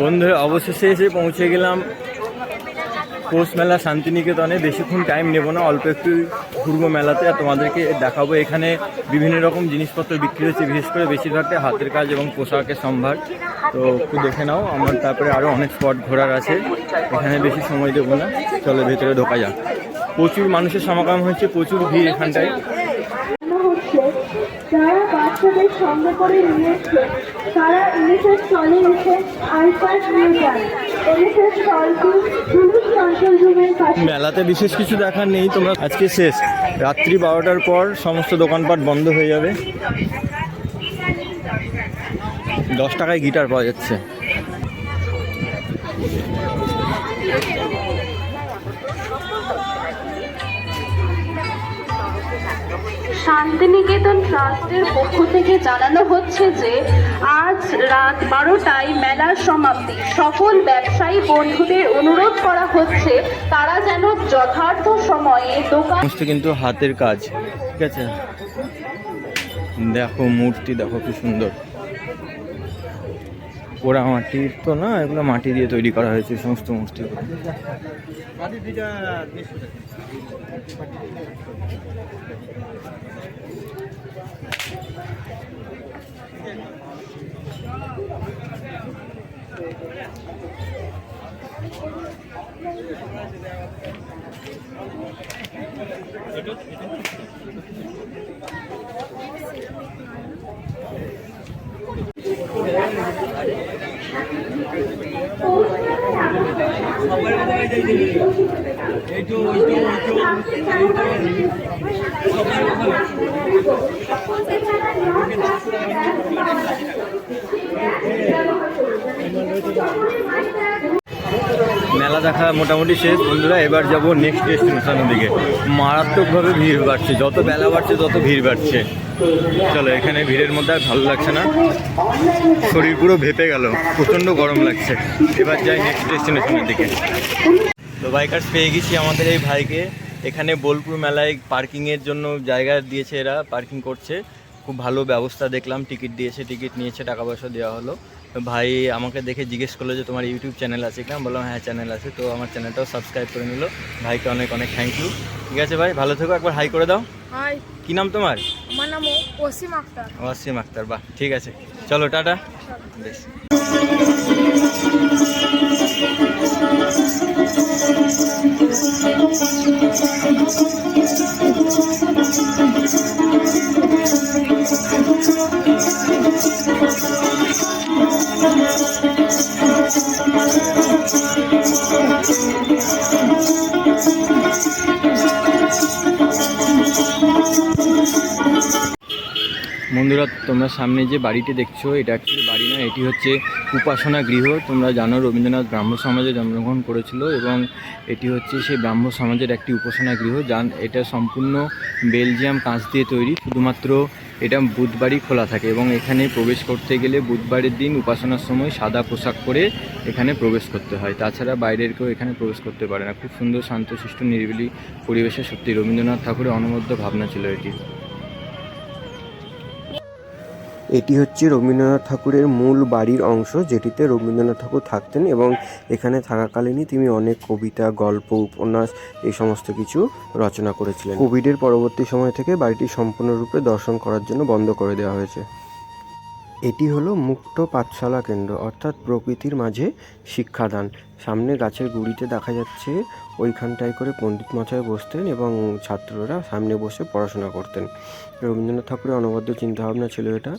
বন্ধুরা অবশেষে এসে পৌঁছে গেলাম। পৌষ মেলা শান্তিনিকেতনে। বেশিক্ষণ টাইম নেব না, অল্প একটু ঘুরবো মেলাতে। আর তোমাদেরকে দেখাবো, এখানে বিভিন্ন রকম জিনিসপত্র বিক্রি হচ্ছে, বিশেষ করে বেশিরভাগটা হাতের কাজ এবং পোশাকের সম্ভার। তো একটু দেখে নাও, আমার তারপরে আরও অনেক স্পট ঘোরার আছে। এখানে বেশি সময় দেবো না। চলো ভেতরে ঢোকা যাক। প্রচুর মানুষের সমাগম হচ্ছে প্রচুর ভিড় এখানটায়। যারা বাচ্চাদের সঙ্গে করে তারা ইলিশের স্টলে এসে আইপাস নিয়ে যান ইলিশের স্টলটি মেলাতে বিশেষ কিছু দেখার নেই, তোমরা আজকে শেষ। রাত্রি বারোটার পর সমস্ত দোকানপাট বন্ধ হয়ে যাবে। দশ টাকায় গিটার পাওয়া যাচ্ছে। শান্তিনিকেতন ট্রাস্টের পক্ষ থেকে জানানো হচ্ছে যে, আজ রাত বারোটায় মেলার সমাপ্তি। সকল ব্যবসায়ী বন্ধুদের অনুরোধ করা হচ্ছে, তারা যেন যথার্থ সময়ে দোকান কিন্তু হাতের কাজ, ঠিক আছে? দেখো মূর্তি, দেখো কি সুন্দর। পোড়া মাটির তো না, এগুলো মাটি দিয়ে তৈরি করা হয়েছে, সমস্ত মূর্তি। এইটো এইটো এইটো এইটো মেলা দেখা মোটামুটি শেষ। বন্ধুরা, এবার যাব নেক্সট ডেস্টিনেশনের দিকে। মারাত্মকভাবে ভিড় বাড়ছে। যত বেলা বাড়ছে, তত ভিড় বাড়ছে। চলো, এখানে ভিড়ের মধ্যে আর ভালো লাগছে না। শরীর পুরো ভেপে গেল। প্রচণ্ড গরম লাগছে। এবার যাই নেক্সট ডেস্টিনেশনের দিকে। তো বাইকার্স পেয়ে গেছি আমাদের এই ভাইকে। এখানে বোলপুর মেলায় পার্কিংয়ের জন্য জায়গা দিয়েছে এরা পার্কিং করছে। খুব ভালো ব্যবস্থা দেখলাম টিকিট দিয়েছে টিকিট নিয়েছে টাকা পয়সা দেওয়া হলো। ভাই আমাকে দেখে জিজ্ঞেস করল যে তোমার ইউটিউব চ্যানেল আছে কিনা বললাম হ্যাঁ চ্যানেল আছে। তো আমার চ্যানেলটাও সাবস্ক্রাইব করে নিল। ভাইকে অনেক অনেক থ্যাংক ইউ ঠিক আছে ভাই ভালো থেকো। একবার হাই করে দাও। হাই কি নাম তোমার? আমার নাম ওসিম আক্তার। ওয়াসিম আক্তার বাহ ঠিক আছে। চলো টাটা। বেশ। বন্ধুরা, তোমরা সামনে যে বাড়িটি দেখছ, এটা অ্যাকচুয়ালি বাড়ি না এটি হচ্ছে উপাসনা গৃহ। তোমরা জানো, রবীন্দ্রনাথ ব্রাহ্ম সমাজে জন্মগ্রহণ করেছিল এবং এটি হচ্ছে সেই ব্রাহ্ম সমাজের একটি উপাসনা গৃহ যান এটা সম্পূর্ণ বেলজিয়াম কাঁচ দিয়ে তৈরি। শুধুমাত্র এটা বুধবারই খোলা থাকে এবং এখানে প্রবেশ করতে গেলে বুধবারের দিন উপাসনার সময় সাদা পোশাক পরে এখানে প্রবেশ করতে হয়। তাছাড়া বাইরের কেউ এখানে প্রবেশ করতে পারে না। খুব সুন্দর, শান্তশিষ্ট, নিরিবিলি পরিবেশে সত্যি রবীন্দ্রনাথ ঠাকুরের অনবদ্য ভাবনা ছিল এটি। এটি হচ্ছে রবীন্দ্রনাথ ঠাকুরের মূল বাড়ির অংশ, যেটিতে রবীন্দ্রনাথ ঠাকুর থাকতেন এবং এখানে থাকাকালীনই তিনি অনেক কবিতা, গল্প, উপন্যাস এই সমস্ত কিছু রচনা করেছিলেন। কোভিডের পরবর্তী সময় থেকে বাড়িটি সম্পূর্ণরূপে দর্শন করার জন্য বন্ধ করে দেওয়া হয়েছে। এটি হলো মুক্ত পাঠশালা কেন্দ্র, অর্থাৎ প্রকৃতির মাঝে শিক্ষাদান। সামনে গাছের গুড়িতে দেখা যাচ্ছে ওইখানটায় করে পণ্ডিত মশাই বসতেন এবং ছাত্ররা সামনে বসে পড়াশোনা করতেন। রবীন্দ্রনাথ ঠাকুরের অনবদ্য চিন্তাভাবনা ছিল এটা।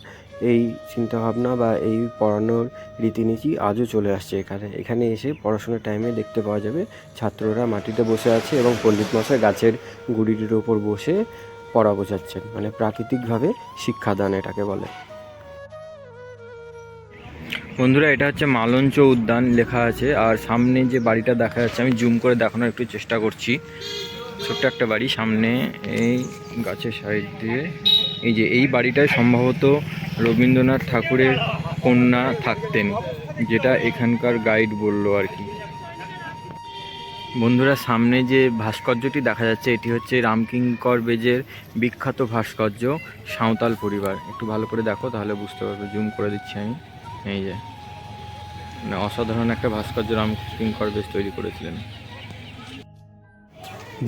এই চিন্তাভাবনা বা এই পড়ানোর রীতিনীতি আজও চলে আসছে এখানে। এখানে এসে পড়াশোনার টাইমে দেখতে পাওয়া যাবে ছাত্ররা মাটিতে বসে আছে এবং পণ্ডিত মশাই গাছের গুড়িটির ওপর বসে পড়া বোঝাচ্ছেন। মানে প্রাকৃতিকভাবে শিক্ষাদান এটাকে বলে। বন্ধুরা, এটা হচ্ছে মালঞ্চ উদ্যান লেখা আছে। আর সামনে যে বাড়িটা দেখা যাচ্ছে, আমি জুম করে দেখানোর একটু চেষ্টা করছি। ছোট্ট একটা বাড়ি, সামনে এই গাছের সাইড দিয়ে। এই যে, এই বাড়িটায় সম্ভবত রবীন্দ্রনাথ ঠাকুরের কন্যা থাকতেন, যেটা এখানকার গাইড বলল আর কি। বন্ধুরা, সামনে যে ভাস্কর্যটি দেখা যাচ্ছে, এটি হচ্ছে রামকিঙ্কর বেজের বিখ্যাত ভাস্কর্য, সাঁওতাল পরিবার। একটু ভালো করে দেখো, তাহলে বুঝতে পারবে। জুম করে দিচ্ছি আমি। এই যে মানে অসাধারণ একটা ভাস্কর্য রাম কিঙ্কর বেশ তৈরি করেছিলেন।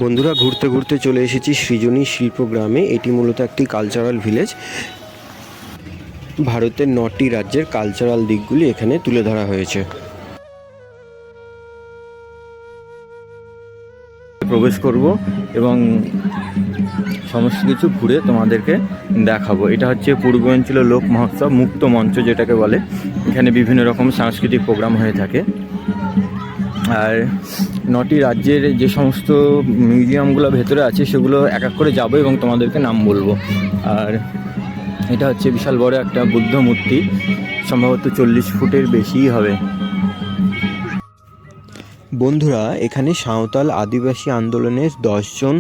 বন্ধুরা, ঘুরতে ঘুরতে চলে এসেছি সৃজনী শিল্প গ্রামে। এটি মূলত একটি কালচারাল ভিলেজ ভারতের নটি রাজ্যের কালচারাল দিকগুলি এখানে তুলে ধরা হয়েছে। প্রবেশ করব এবং সমস্ত কিছু ঘুরে তোমাদেরকে দেখাবো। এটা হচ্ছে পূর্বাঞ্চলীয় লোক মহোৎসব, মুক্ত মঞ্চ যেটাকে বলে। এখানে বিভিন্ন রকম সাংস্কৃতিক প্রোগ্রাম হয়ে থাকে। আর নটি রাজ্যের যে সমস্ত মিউজিয়ামগুলো ভেতরে আছে, সেগুলো এক এক করে যাব এবং তোমাদেরকে নাম বলব। আর এটা হচ্ছে বিশাল বড় একটা বুদ্ধ মূর্তি। সম্ভবত চল্লিশ ফুটের বেশিই হবে। বন্ধুরা, এখানে সাঁওতাল আদিবাসী আন্দোলনের দশজন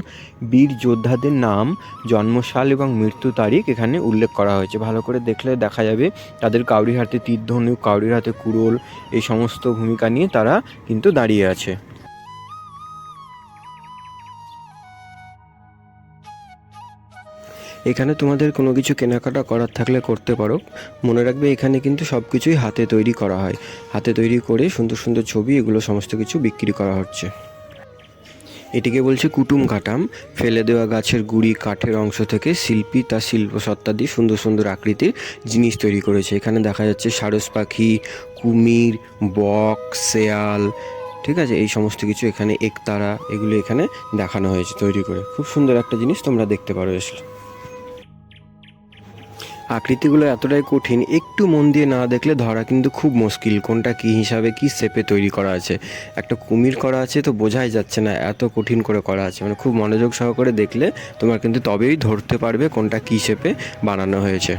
বীর যোদ্ধাদের নাম, জন্মসাল এবং মৃত্যু তারিখ এখানে উল্লেখ করা হয়েছে। ভালো করে দেখলে দেখা যাবে তাদের কাউরি হাতে তীর্ধনু কাউরি কাউরির হাতে কুড়োল, এই সমস্ত ভূমিকা নিয়ে তারা কিন্তু দাঁড়িয়ে আছে। এখানে তোমাদের কোনো কিছু কেনাকাটা করার থাকলে করতে পারো। মনে রাখবে এখানে কিন্তু সব কিছুই হাতে তৈরি করা হয়। হাতে তৈরি করে সুন্দর সুন্দর ছবি, এগুলো সমস্ত কিছু বিক্রি করা হচ্ছে। এটিকে বলছে কুটুম কাটাম। ফেলে দেওয়া গাছের গুড়ি, কাঠের অংশ থেকে শিল্পী তার শিল্প সত্তা দিয়ে সুন্দর সুন্দর আকৃতির জিনিস তৈরি করেছে। এখানে দেখা যাচ্ছে সারস পাখি, কুমির, বক, শেয়াল, ঠিক আছে? এই সমস্ত কিছু এখানে একতারা, এগুলো এখানে দেখানো হয়েছে তৈরি করে। খুব সুন্দর একটা জিনিস তোমরা দেখতে পারো এসে। আকৃতিগুলো এতটাই কঠিন, একটু মন দিয়ে না দেখলে ধরা কিন্তু খুব মুশকিল। কোনটা কি হিসাবে কি শেপে তৈরি করা আছে? একটা কুমির করা আছে তো বোঝাই যাচ্ছে না, এত কঠিন করে করা আছে। মানে খুব মনোযোগ সহকারে দেখলে তোমার কিন্তু তবেই ধরতে পারবে কোনটা কী শেপে বানানো হয়েছে।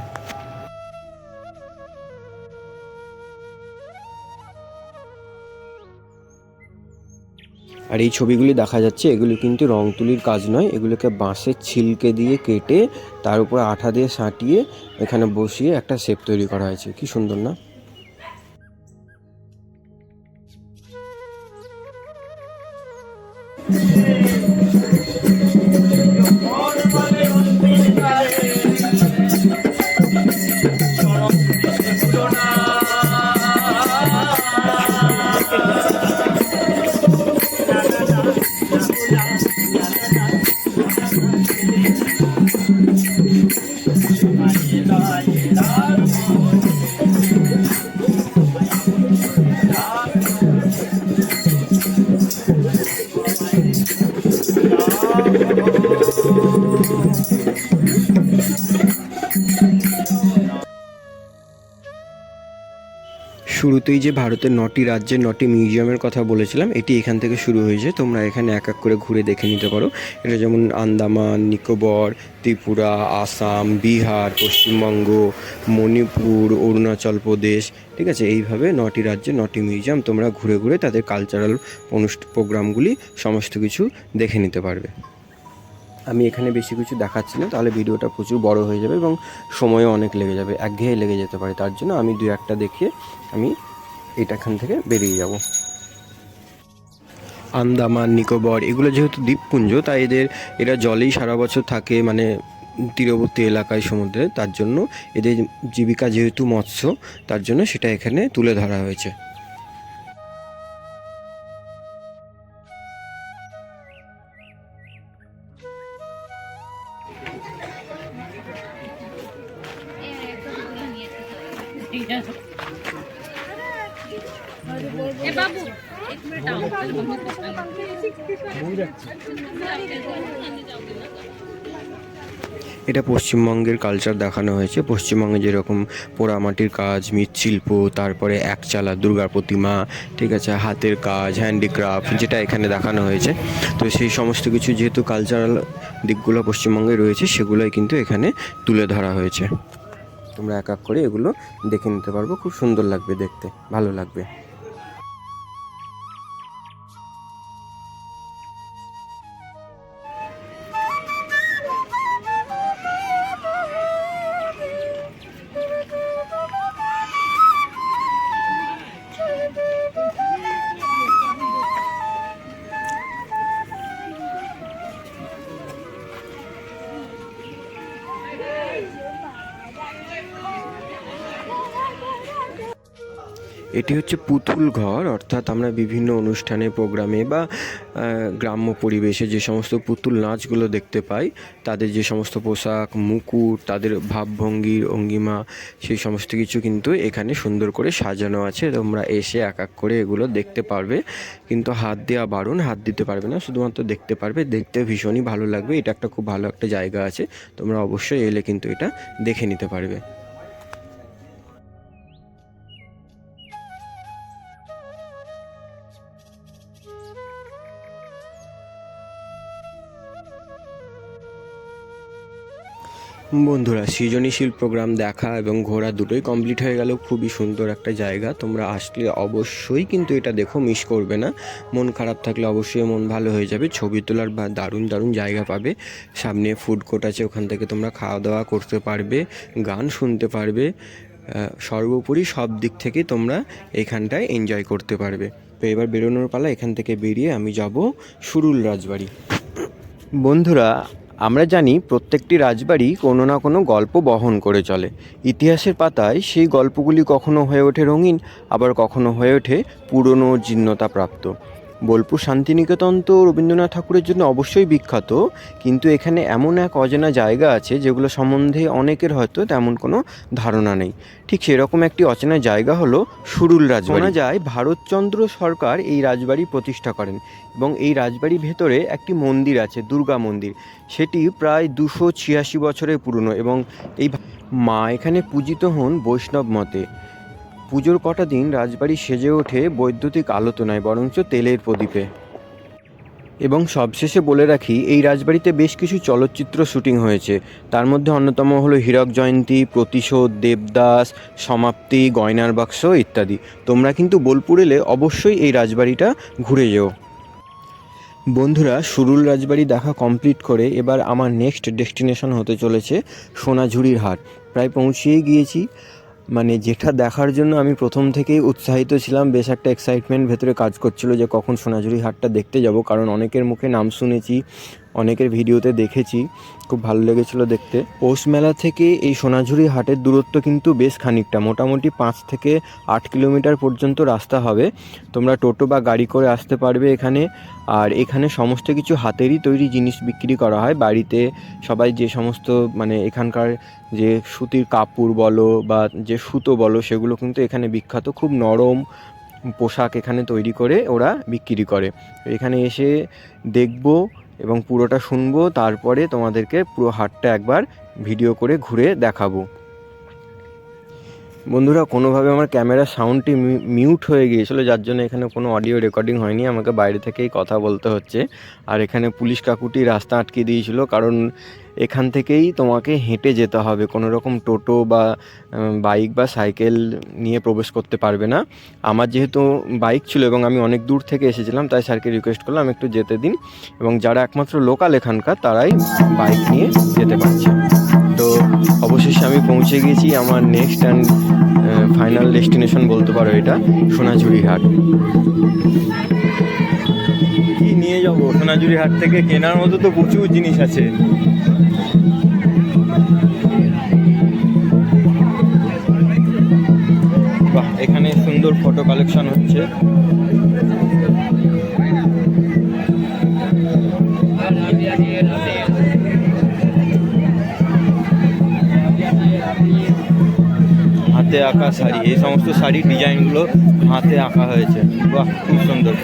আর এই ছবিগুলি দেখা যাচ্ছে, এগুলি কিন্তু রং তুলির কাজ নয়, এগুলোকে বাঁশের ছিলকে দিয়ে কেটে তার উপর আঠা দিয়ে সাঁটিয়ে এখানে বসিয়ে একটা শেপ তৈরি করা হয়েছে। কি সুন্দর না? শুরুতেই যে ভারতের নটি রাজ্যের নটি মিউজিয়ামের কথা বলেছিলাম, এটি এখান থেকে শুরু হয়েছে। তোমরা এখানে এক এক করে ঘুরে দেখে নিতে পারো। এটা যেমন আন্দামান, নিকোবর, ত্রিপুরা, আসাম, বিহার, পশ্চিমবঙ্গ, মণিপুর, অরুণাচল প্রদেশ, ঠিক আছে? এইভাবে নটি রাজ্যে নটি মিউজিয়াম তোমরা ঘুরে ঘুরে তাদের কালচারাল অনুষ্ঠা প্রোগ্রামগুলি সমস্ত কিছু দেখে নিতে পারবে। আমি এখানে বেশি কিছু দেখাচ্ছি না, তাহলে ভিডিওটা প্রচুর বড় হয়ে যাবে এবং সময়ও অনেক লেগে যাবে একঘেয়ে লেগে যেতে পারে। তার জন্য আমি দু একটা দেখিয়ে আমি এটাখান থেকে বেরিয়ে যাব। আন্দামান, নিকোবর, এগুলো যেহেতু দ্বীপপুঞ্জ, তাই এদের, এরা জলেই সারা বছর থাকে মানে তীরবর্তী এলাকায় সমুদ্রে। তার জন্য এদের জীবিকা যেহেতু মৎস্য, তার জন্য সেটা এখানে তুলে ধরা হয়েছে। এটা পশ্চিমবঙ্গের কালচার দেখানো হয়েছে। পশ্চিমবঙ্গে যেরকম পোড়ামাটির কাজ, মৃৎশিল্প, তারপরে একচালা, দুর্গা প্রতিমা, ঠিক আছে, হাতের কাজ হ্যান্ডিক্রাফট যেটা এখানে দেখানো হয়েছে। তো সেই সমস্ত কিছু যেহেতু কালচারাল দিকগুলো পশ্চিমবঙ্গে রয়েছে, সেগুলোই কিন্তু এখানে তুলে ধরা হয়েছে। তোমরা এক এক করে এগুলো দেখে নিতে পারব। খুব সুন্দর লাগবে দেখতে, ভালো লাগবে। এটি হচ্ছে পুতুল ঘর, অর্থাৎ আমরা বিভিন্ন অনুষ্ঠানে, প্রোগ্রামে বা গ্রাম্য পরিবেশে যে সমস্ত পুতুল নাচগুলো দেখতে পাই, তাদের যে সমস্ত পোশাক, মুকুট, তাদের ভাবভঙ্গির অঙ্গিমা, সেই সমস্ত কিছু কিন্তু এখানে সুন্দর করে সাজানো আছে। তোমরা এসে এক এক করে এগুলো দেখতে পারবে। কিন্তু হাত দেওয়া বারণ, হাত দিতে পারবে না, শুধুমাত্র দেখতে পারবে। দেখতে ভীষণই ভালো লাগবে। এটা একটা খুব ভালো একটা জায়গা আছে। তোমরা অবশ্যই এলে কিন্তু এটা দেখে নিতে পারবে। বন্ধুরা, সৃজনীশীল প্রোগ্রাম দেখা এবং ঘোরা দুটোই কমপ্লিট হয়ে গেল। খুবই সুন্দর একটা জায়গা। তোমরা আসলে অবশ্যই কিন্তু এটা দেখো মিস করবে না। মন খারাপ থাকলে অবশ্যই মন ভালো হয়ে যাবে। ছবি তোলার বা দারুণ দারুণ জায়গা পাবে। সামনে ফুড কোর্ট আছে, ওখান থেকে তোমরা খাওয়া দাওয়া করতে পারবে, গান শুনতে পারবে সর্বোপরি সব দিক থেকে তোমরা এখানটায় এনজয় করতে পারবে। তো এবার বেরোনোর পালা, এখান থেকে বেরিয়ে আমি যাব সুরুল রাজবাড়ি। বন্ধুরা আমরা জানি প্রত্যেকটি রাজবাড়ি কোনো না কোনো গল্প বহন করে চলে। ইতিহাসের পাতায় সেই গল্পগুলি কখনো হয়ে ওঠে রঙিন, আবার কখনো হয়ে ওঠে পুরনো জীর্ণতাপ্রাপ্ত। বোলপুর শান্তিনিকেতন তো রবীন্দ্রনাথ ঠাকুরের জন্য অবশ্যই বিখ্যাত, কিন্তু এখানে এমন এক অজানা জায়গা আছে যেগুলো সম্বন্ধে অনেকের হয়তো তেমন কোনো ধারণা নেই। ঠিক সেরকম একটি অচেনা জায়গা হলো সুরুল রাজবাড়ি। শোনা যায়, ভারতচন্দ্র সরকার এই রাজবাড়ি প্রতিষ্ঠা করেন এবং এই রাজবাড়ির ভেতরে একটি মন্দির আছে, দুর্গা মন্দির। সেটি প্রায় দুশো ছিয়াশি বছরের পুরনো এবং এই মা এখানে পূজিত হন বৈষ্ণব মতে। পুজোর কটা দিন রাজবাড়ি সেজে ওঠে বৈদ্যুতিক আলোতে নয় বরঞ্চ তেলের প্রদীপে। এবং সবশেষে বলে রাখি, এই রাজবাড়িতে বেশ কিছু চলচ্চিত্র শুটিং হয়েছে। তার মধ্যে অন্যতম হলো হীরক জয়ন্তী, প্রতিশোধ, দেবদাস, সমাপ্তি, গয়নার বাক্স ইত্যাদি। তোমরা কিন্তু বোলপুর এলে অবশ্যই এই রাজবাড়িটা ঘুরে যেও। বন্ধুরা, সুরুল রাজবাড়ি দেখা কমপ্লিট করে এবার আমার নেক্সট ডেস্টিনেশন হতে চলেছে সোনাঝুরির হাট। প্রায় পৌঁছিয়েই গিয়েছি। মানে যেটা দেখার জন্য আমি প্রথম থেকেই উৎসাহিত ছিলাম, বেশ একটা এক্সাইটমেন্ট ভেতরে কাজ করছিল যে কখন সোনাঝুরি হাটটা দেখতে যাব, কারণ অনেকের মুখে নাম শুনেছি অনেকের ভিডিওতে দেখেছি, খুব ভালো লেগেছিলো দেখতে। পৌষ মেলা থেকে এই সোনাঝুরি হাটের দূরত্ব কিন্তু বেশ খানিকটা, মোটামুটি পাঁচ থেকে আট কিলোমিটার পর্যন্ত রাস্তা হবে। তোমরা টোটো বা গাড়ি করে আসতে পারবে এখানে। আর এখানে সমস্ত কিছু হাতেরই তৈরি জিনিস বিক্রি করা হয়। বাড়িতে সবাই যে সমস্ত মানে এখানকার যে সুতির কাপড় বলো বা যে সুতো বলো, সেগুলো কিন্তু এখানে বিখ্যাত। খুব নরম পোশাক এখানে তৈরি করে ওরা বিক্রি করে। এখানে এসে দেখব এবং পুরোটা শুনব তারপরে তোমাদেরকে পুরো হাটটা একবার ভিডিও করে ঘুরে দেখাবো। বন্ধুরা, কোনোভাবে আমার ক্যামেরার সাউন্ডটি মিউট হয়ে গিয়েছিল, যার জন্য এখানে কোনো অডিও রেকর্ডিং হয়নি। আমাকে বাইরে থেকেই কথা বলতে হচ্ছে। আর এখানে পুলিশ কাকুটি রাস্তা আটকে দিয়েছিল, কারণ এখান থেকেই তোমাকে হেঁটে যেতে হবে। কোনো রকম টোটো বা বাইক বা সাইকেল নিয়ে প্রবেশ করতে পারবে না। আমার যেহেতু বাইক ছিল এবং আমি অনেক দূর থেকে এসেছিলাম, তাই স্যারকে রিকোয়েস্ট করলাম একটু যেতে দিন। এবং যারা একমাত্র লোকাল এখানকার, তারাই বাইক নিয়ে যেতে পারছে। তো অবশেষে আমি পৌঁছে গেছি আমার নেক্সট অ্যান্ড ফাইনাল ডেস্টিনেশন বলতে পারো এটা, সোনাঝুরি হাট। কি নিয়ে যাব? সোনাঝুরি হাট থেকে কেনার মতো তো প্রচুর জিনিস আছে। বাহ, এখানে সুন্দর ফটো কালেকশন হচ্ছে। আঁকা শাড়ি, এই সমস্ত শাড়ির ডিজাইনগুলো হাতে আঁকা হয়েছে। বাহ, খুব সুন্দর।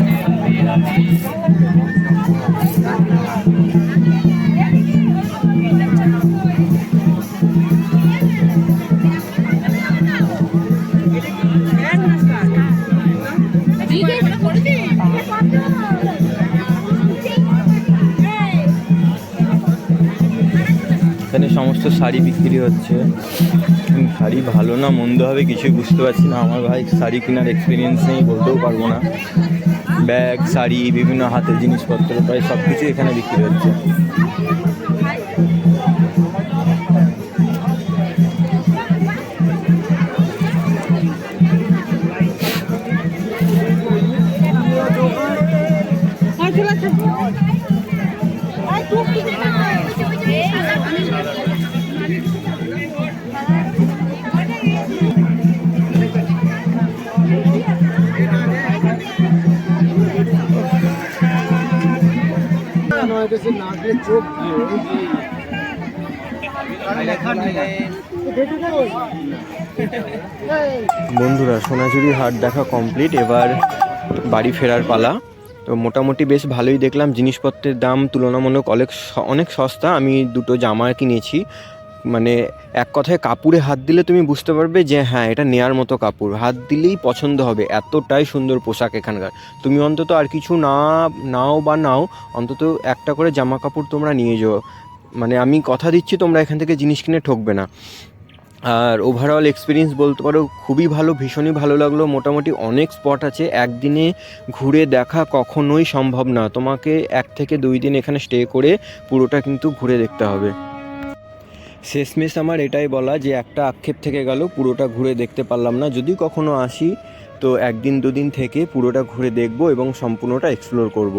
এখানে সমস্ত শাড়ি বিক্রি হচ্ছে। শাড়ি ভালো না, মন্দ হবে কিছুই বুঝতে পারছি না। আমার ভাই শাড়ি কেনার এক্সপিরিয়েন্স নেই বলতেও পারব না। ব্যাগ, শাড়ি, বিভিন্ন হাতের জিনিসপত্র, প্রায় সব কিছু এখানে বিক্রি হচ্ছে। বন্ধুরা, সোনাঝুরি হাট দেখা কমপ্লিট এবার বাড়ি ফেরার পালা। তো মোটামুটি বেশ ভালোই দেখলাম। জিনিসপত্রের দাম তুলনামূলক অনেক অনেক সস্তা। আমি দুটো জামা কিনেছি। মানে এক কথায় কাপড়ে হাত দিলে তুমি বুঝতে পারবে যে হ্যাঁ এটা নেয়ার মতো কাপড়। হাত দিলেই পছন্দ হবে, এতটাই সুন্দর পোশাক এখানকার। তুমি অন্তত আর কিছু না, নাও বা নাও, অন্তত একটা করে জামা কাপড় তোমরা নিয়ে যাও। মানে আমি কথা দিচ্ছি, তোমরা এখান থেকে জিনিস কিনে ঠকবে না। আর ওভারঅল এক্সপিরিয়েন্স বলতে পারো, খুবই ভালো, ভীষণই ভালো লাগল। মোটামুটি অনেক স্পট আছে, একদিনে ঘুরে দেখা কখনোই সম্ভব না। তোমাকে এক থেকে দুই দিন এখানে স্টে করে পুরোটা কিন্তু ঘুরে দেখতে হবে। শেষমেশ আমার এটাই বলা যে একটা আক্ষেপ থেকে গেল, পুরোটা ঘুরে দেখতে পারলাম না। যদি কখনো আসি, তো একদিন দুদিন থেকে পুরোটা ঘুরে দেখব এবং সম্পূর্ণটা এক্সপ্লোর করব।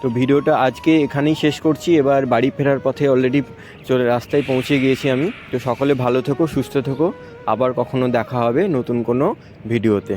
তো ভিডিওটা আজকে এখানেই শেষ করছি। এবার বাড়ি ফেরার পথে অলরেডি চলে, রাস্তায় পৌঁছে গিয়েছি আমি। তো সকলে ভালো থেকো, সুস্থ থেকো। আবার কখনো দেখা হবে নতুন কোনো ভিডিওতে।